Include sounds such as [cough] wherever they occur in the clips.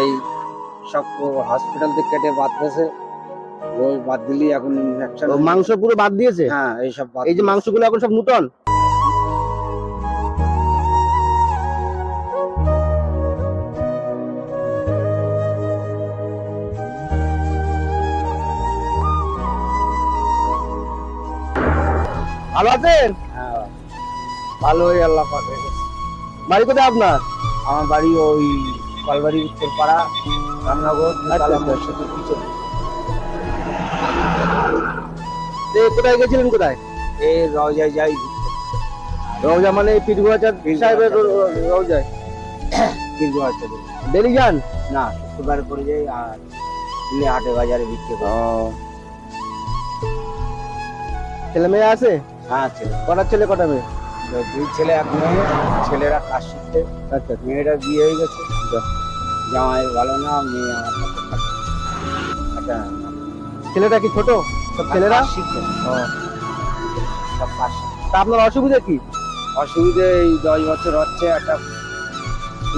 এই সব হসপিটাল থেকে কেটে বাদ দিয়েছে। রোজ বাদ দিলি এখন ইনফেকশন মাংস পুরো বাদ দিয়েছে? হ্যাঁ এইসব বাদ এই যে মাংসগুলো এখন সব নূতন? ভালো আছেন? হ্যাঁ ভালোই আল্লাহ পাক বাড়ি কোথায় আপনার? আমার বাড়ি ওই কলবাড়ি উত্তরপাড়া রামনগর আচ্ছা। পিছনে তো কোথায় গেছিলেন কোথায়? এই রওজায় যাই। রওজা মানে পীরগুয়াচাঁদ সাহেবের রওজায়? [coughs] আছে ডেলি যান? না শুক্রবার করে যাই আর দিনে হাটে বাজারে বিক্রি করি। ছেলে মেয়ে আছে? হ্যাঁ ছেলে। কটার ছেলে কটা মেয়ে? দুই ছেলে এক মেয়ে। ছেলেরা কাজ শিখতে। আচ্ছা মেয়েটা বিয়ে হয়ে গেছে। জামাই ভালো না মেয়ে আমার একটা ছেলেটা কি ছোট? সব ছেলেরা? সব তা আপনার অসুবিধা কি? অসুবিধে এই দশ বছর হচ্ছে একটা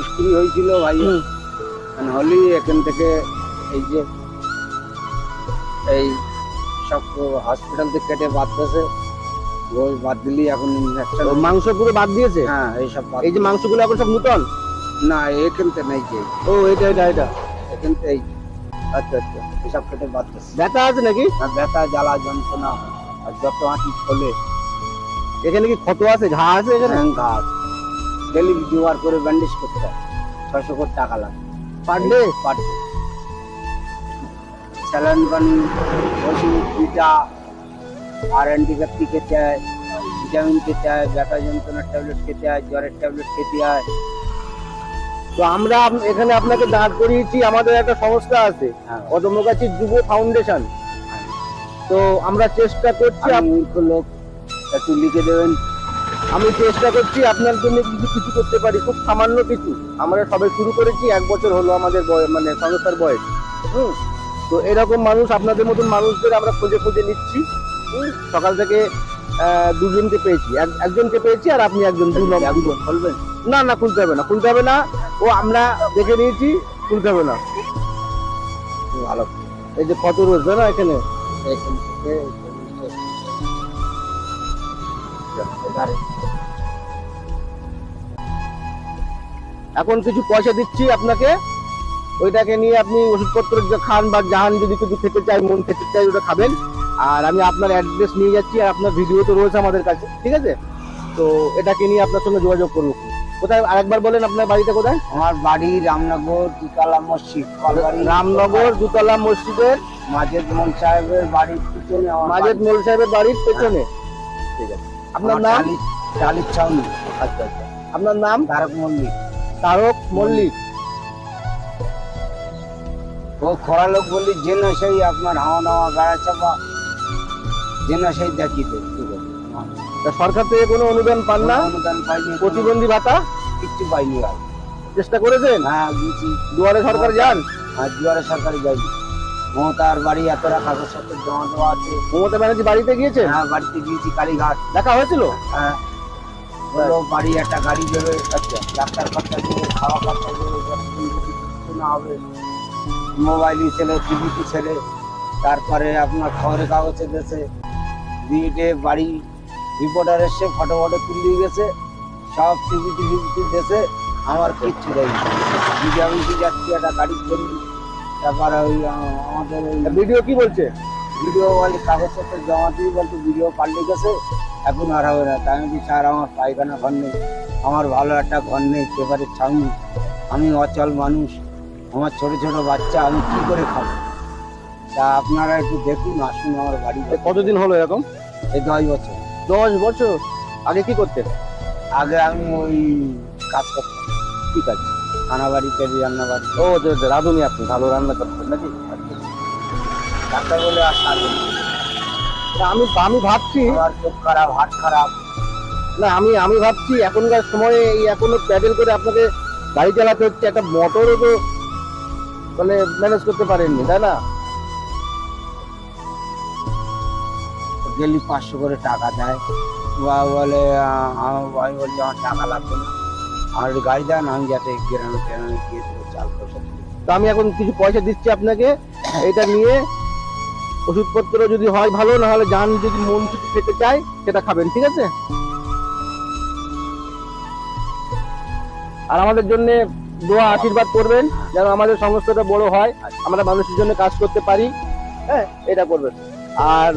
স্ত্রী হয়েছিল ভাই। মানে হলি এখান থেকে এই যে এই সব হসপিটাল থেকে কেটে বাদ দিয়েছে। রোজ বাদ দিলি এখন ইনফেকশন তো মাংস পুরো বাদ দিয়েছে? হ্যাঁ এইসব এই যে মাংসগুলো এখন সব নূতন? না এখান থেকে নেই যে। ও এটা এটা এটা। এখান থেকে এই আচ্ছা আচ্ছা। এসব কেটে বাদ দিয়েছে ব্যথা আছে নাকি? আর ব্যথা জ্বালা যন্ত্রণা আর যত হাঁটি খোলে। এখানে কি ক্ষত আছে ঘা আছে এখানে? এখানে ঘাস ডেলি জোগাড় করে ব্যান্ডেজ করতে হয়। ছশো করে টাকা লাগে। Per day? পার স্যালাইন পানি ওষুধ বিটা আর অ্যান্টিবায়োটিক খেতে হয় ভিটামিন খেতে হয় ব্যথা যন্ত্রণার ট্যাবলেট খেতে হয় জ্বরের ট্যাবলেট খেতে হয়। তো আমরা এখানে আপনাকে দাঁড় করিয়েছি আমাদের একটা সংস্থা আছে হ্যাঁ। অদমগাছি যুব ফাউন্ডেশন। তো আমরা চেষ্টা করছি লোক একটু লিখে দেবেন। আমি চেষ্টা করছি আপনার জন্য কিছু কিছু করতে পারি খুব সামান্য কিছু। আমরা সবে শুরু করেছি এক বছর হলো আমাদের বয়- মানে সংস্থার বয়স। হুম। তো এরকম মানুষ আপনাদের মতন মানুষদের আমরা খুঁজে খুঁজে নিচ্ছি। সকাল থেকে দুজনকে পেয়েছি। এক- একজনকে পেয়েছি আর আপনি একজন দু নম্বর বলবেন? না না, খুলতে হবে না, খুলতে হবে না। ও আমরা দেখে নিয়েছি, খুলতে হবে না। ভালো। এই যে কত রয়েছে না এখানে? এখান কিছু পয়সা দিচ্ছি আপনাকে। ওইটাকে নিয়ে আপনি ওষুধপত্র খান বা জাহান যদি কিছু খেতে চাই, মন খেতে চাই, ওটা খাবেন। আর আমি আপনার অ্যাড্রেস নিয়ে যাচ্ছি আর আপনার ভিডিও তো রয়েছে আমাদের কাছে, ঠিক আছে? তো এটাকে নিয়ে আপনার সঙ্গে যোগাযোগ করব। কোথায়? আরেকবার বলেন আপনার বাড়িটা কোথায়? আমার বাড়ি রামনগর টিকালা মসজিদ রামনগর দুতলা মসজিদের? মাজেদ মোল সাহেবের বাড়ির পিছনে আমার মাজেদ মোল সাহেবের বাড়ির পেছনে। ঠিক আছে। আপনার নাম? ডালির ছাউনি। আচ্ছা আচ্ছা। আপনার নাম? তারক মল্লিক। তারক মল্লিক। ও খরা লোক বলি যে না সেই আপনার হাওয়া নাওয়া গাড়া চাপা যে না সেই দেখি তো ঠিক আছে তা সরকার থেকে কোনো অনুদান পান না? অনুদান পাইনি প্রতিবন্ধী ভাতা? কিচ্ছু পাইনি আর। চেষ্টা করেছেন? হ্যাঁ গিয়েছি দুয়ারে সরকার যান? আর দুয়ারে সরকারি যাইনি মমতার বাড়ি এতটা কাগজপত্র জমা দেওয়া আছে। মমতা ব্যানার্জি বাড়িতে গিয়েছেন? হ্যাঁ বাড়িতে গিয়েছি কালীঘাট। দেখা হয়েছিল? হ্যাঁ। বলল বাড়ি একটা গাড়ি দেবে। আচ্ছা। ডাক্তার খরচা দেবে খাওয়া খরচা দেবে কিছু না হবে। মোবাইলই ছেলে টিভিটি ছেলে। তারপরে আপনার খবরের কাগজে দেশে। বিটে বাড়ি রিপোর্টার এসে ফটো ফটো তুলে গেছে সব টিভি টিভিটি দেশে আমার কিচ্ছু দেয়নি। যদি আমি কি যাচ্ছি একটা গাড়ি করি তারপরে ওই আমাদের ভিডিও কি বলছে? ভিডিও বলে কাগজপত্র জমা দিয়ে বলতে ভিডিও পাল্টে গেছে। এখন আর হবে না তাই আমি স্যার আমার পায়খানা ঘর নেই আমার ভালো একটা ঘর নেই পেপারের ছাউনি আমি অচল মানুষ আমার ছোট ছোট বাচ্চা আমি কি করে খাব? তা আপনারা একটু দেখুন আসুন আমার বাড়িতে। কতদিন হলো এরকম? এই দশ বছর। দশ বছর আগে কি করতেন? আগে আমি ওই কাজ করতাম। ঠিক আছে। খানা বাড়িতে রান্না বাড়ি ও রাঁধুনি আপনি ভালো রান্না করতেন নাকি? ডাক্তার বলে আর সারবে না। আমি আমি ভাবছি আমার চোখ খারাপ হাত খারাপ। না আমি আমি ভাবছি এখনকার সময়ে এই এখনও প্যাডেল করে আপনাকে গাড়ি চালাতে হচ্ছে একটা মোটরও তো মানে ম্যানেজ করতে পারেননি তাই না? গেলি পাঁচশো করে টাকা দেয়। বা বলে আমার ভাই আমার টাকা লাগবে না। আমার গাড়ি দেন, আমি যাতে গ্রামে ট্রেনে গিয়ে চাল তো আমি এখন কিছু পয়সা দিচ্ছি আপনাকে। এটা নিয়ে ওষুধপত্র যদি হয় ভালো না হলে যান যদি মন কিছু খেতে চায়, সেটা খাবেন, ঠিক আছে? আর আমাদের জন্য দোয়া, আশীর্বাদ করবেন, যেন আমাদের সংস্থাটা বড় হয়, আমরা মানুষের জন্য কাজ করতে পারি। হ্যাঁ এটা করবেন। আর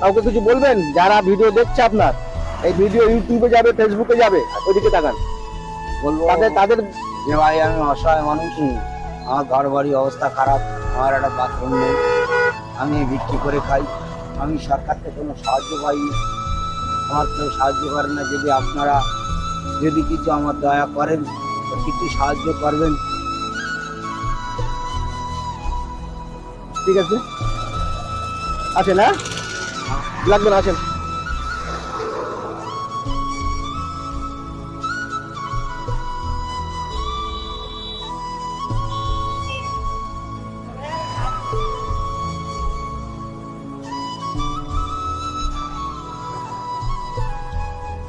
কাউকে কিছু বলবেন? যারা ভিডিও দেখছে আপনার এই ভিডিও ইউটিউবে যাবে ফেসবুকে যাবে ওইদিকে তাকান। বলব তাদের তাদের যে ভাই আমি অসহায় মানুষ আমার ঘর বাড়ি অবস্থা খারাপ আমার একটা বাথরুম নেই। আমি বিক্রি করে খাই। আমি সরকার থেকে কোনো সাহায্য পাইনি। আমার কেউ সাহায্য করে না। যদি আপনারা যদি কিছু আমার দয়া করেন কিছু সাহায্য করবেন। ঠিক আছে? আসেন হ্যাঁ লাগবে না আসেন